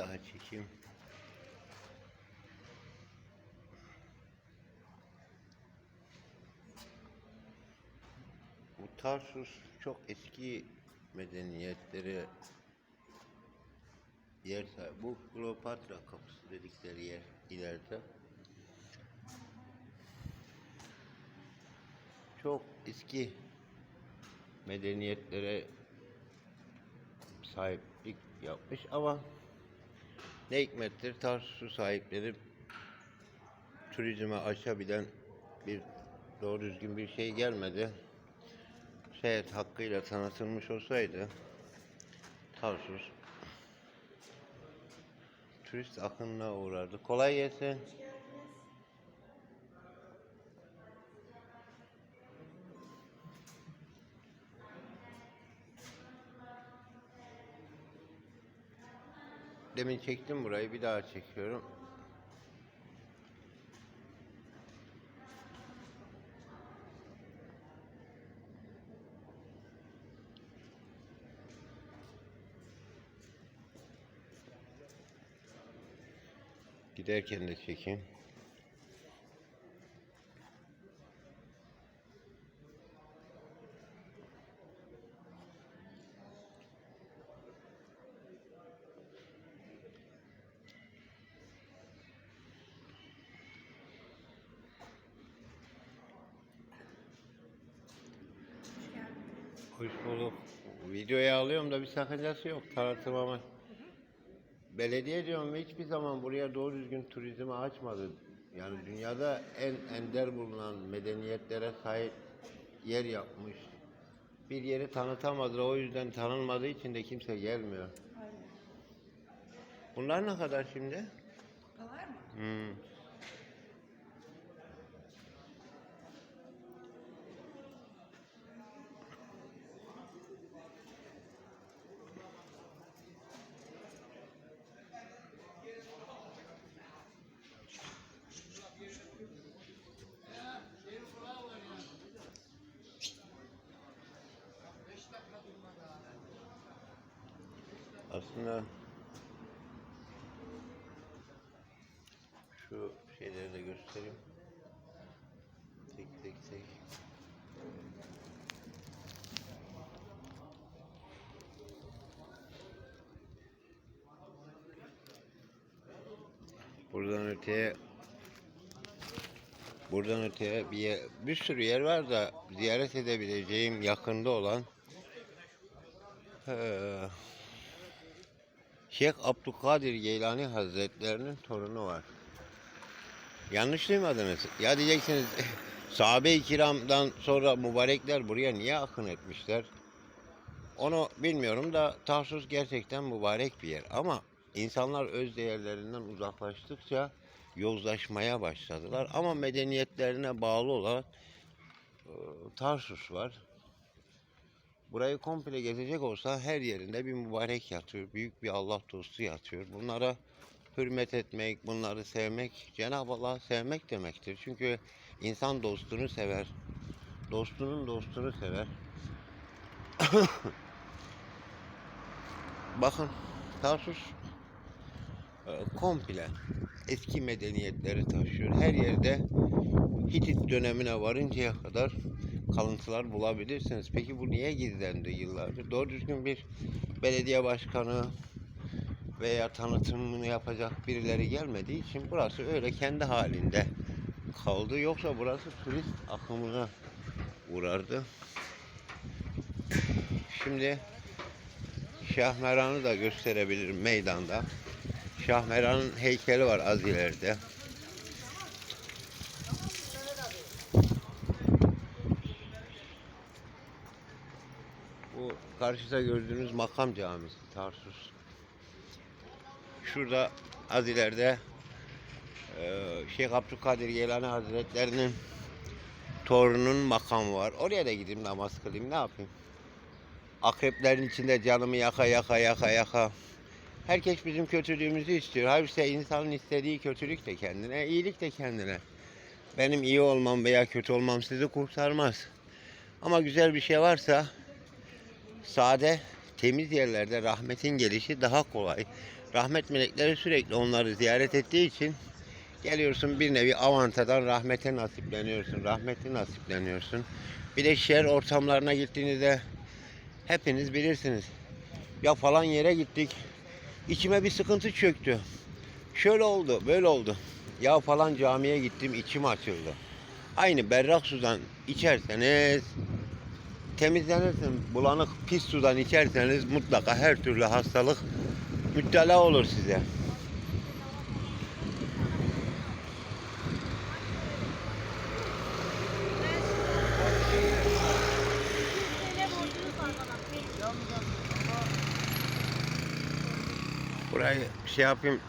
daha çekeyim. Bu Tarsus çok eski medeniyetlere yer. Bu Kleopatra kapısı dedikleri yer ileride. Çok eski medeniyetlere sahiplik yapmış ama ne hikmettir Tarsus sahipleri turizme açabilen bir doğru düzgün bir şey gelmedi. Seyahat hakkıyla tanıtılmış olsaydı Tarsus turist akınına uğrardı. Kolay gelsin. Demin çektim burayı bir daha çekiyorum. Giderken de çekeyim. Hoş bulduk. Videoya alıyorum da bir sakıncası yok tanıtımama. Belediye diyorum hiçbir zaman buraya doğru düzgün turizmi açmadı. Yani dünyada en ender bulunan medeniyetlere sahip yer yapmış. Bir yeri tanıtamadılar. O yüzden tanınmadığı için de kimse gelmiyor. Bunlar ne kadar şimdi? Kalar mı? Hmm. Aslında şu şeyleri de göstereyim. Tek tek tek. Buradan öteye Buradan öteye bir, yer- bir sürü yer var da ziyaret edebileceğim yakında olan eee, Şeyh Abdülkadir Geylani Hazretlerinin torunu var. Yanlış duymadınız. Ya diyeceksiniz sahabe-i kiramdan sonra mübarekler buraya niye akın etmişler? Onu bilmiyorum da Tarsus gerçekten mübarek bir yer. Ama insanlar öz değerlerinden uzaklaştıkça yozlaşmaya başladılar. Ama medeniyetlerine bağlı olarak e, Tarsus var. Burayı komple gezecek olsa her yerinde bir mübarek yatıyor. Büyük bir Allah dostu yatıyor. Bunlara hürmet etmek, bunları sevmek, Cenab-ı Allah'ı sevmek demektir. Çünkü insan dostunu sever. Dostunun dostunu sever. Bakın Tarsus e, komple eski medeniyetleri taşıyor. Her yerde Hitit dönemine varıncaya kadar kalıntılar bulabilirsiniz. Peki bu niye gizlendi yıllardır? Doğru düzgün bir belediye başkanı veya tanıtımını yapacak birileri gelmediği için burası öyle kendi halinde kaldı. Yoksa burası turist akımına uğrardı. Şimdi Şahmeran'ı da gösterebilirim meydanda. Şahmeran'ın heykeli var az ileride. Bu karşıda gördüğünüz makam camisi Tarsus. Şurada az ileride eee, Şeyh Abdülkadir Geylani Hazretlerinin torunun makamı var. Oraya da gideyim namaz kılayım ne yapayım? Akreplerin içinde canımı yaka yaka yaka yaka. Herkes bizim kötülüğümüzü istiyor. Halbuki insanın istediği kötülük de kendine, iyilik de kendine. Benim iyi olmam veya kötü olmam sizi kurtarmaz. Ama güzel bir şey varsa sade, temiz yerlerde rahmetin gelişi daha kolay. Rahmet melekleri sürekli onları ziyaret ettiği için geliyorsun bir nevi avantadan rahmete nasipleniyorsun. Rahmeti nasipleniyorsun. Bir de şehir ortamlarına gittiğinizde hepiniz bilirsiniz. Ya falan yere gittik. İçime bir sıkıntı çöktü. Şöyle oldu, böyle oldu. Ya falan camiye gittim, içim açıldı. Aynı berrak sudan içerseniz temizlenirsin. Bulanık pis sudan içerseniz mutlaka her türlü hastalık müptela olur size. Burayı şey yapayım